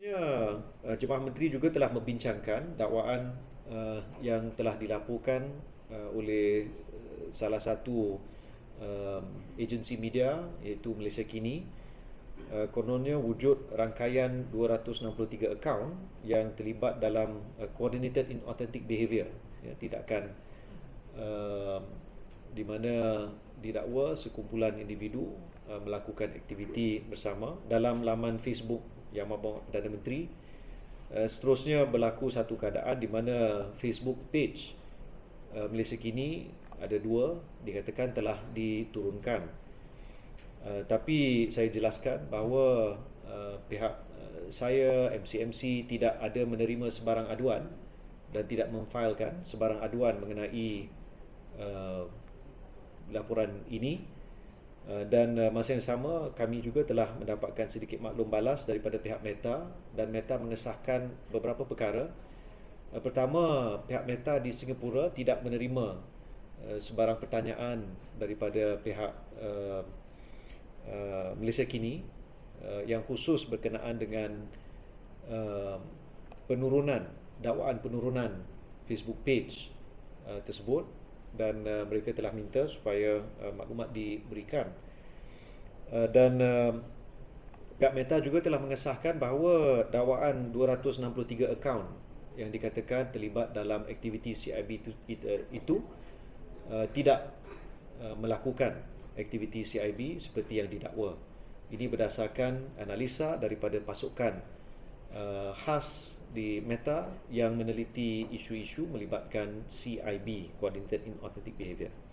Ya, uh, Jemaah Menteri juga telah membincangkan dakwaan uh, yang telah dilaporkan uh, oleh salah satu uh, agensi media iaitu Malaysia Kini. Uh, kononnya wujud rangkaian 263 akaun yang terlibat dalam uh, coordinated inauthentic behaviour, ya, tindakan uh, di mana didakwa sekumpulan individu uh, melakukan aktiviti bersama dalam laman Facebook yang Mabang Perdana Menteri. Uh, seterusnya berlaku satu keadaan di mana Facebook page uh, Malaysia kini ada dua dikatakan telah diturunkan. Tapi saya jelaskan bahawa pihak saya MCMC tidak ada menerima sebarang aduan dan tidak memfailkan sebarang aduan mengenai laporan ini dan uh, masa yang sama kami juga telah mendapatkan sedikit maklum balas daripada pihak Meta dan Meta mengesahkan beberapa perkara. Uh, pertama, pihak Meta di Singapura tidak menerima sebarang pertanyaan daripada pihak Malaysia kini yang khusus berkenaan dengan penurunan dakwaan penurunan Facebook page tersebut dan uh, mereka telah minta supaya uh, maklumat diberikan. Uh, dan uh, pihak Meta juga telah mengesahkan bahawa dakwaan 263 akaun yang dikatakan terlibat dalam aktiviti CIB itu, itu uh, tidak uh, melakukan aktiviti CIB seperti yang didakwa. Ini berdasarkan analisa daripada pasukan uh, khas di Meta yang meneliti isu-isu melibatkan CIB, Coordinated Inauthentic Behavior.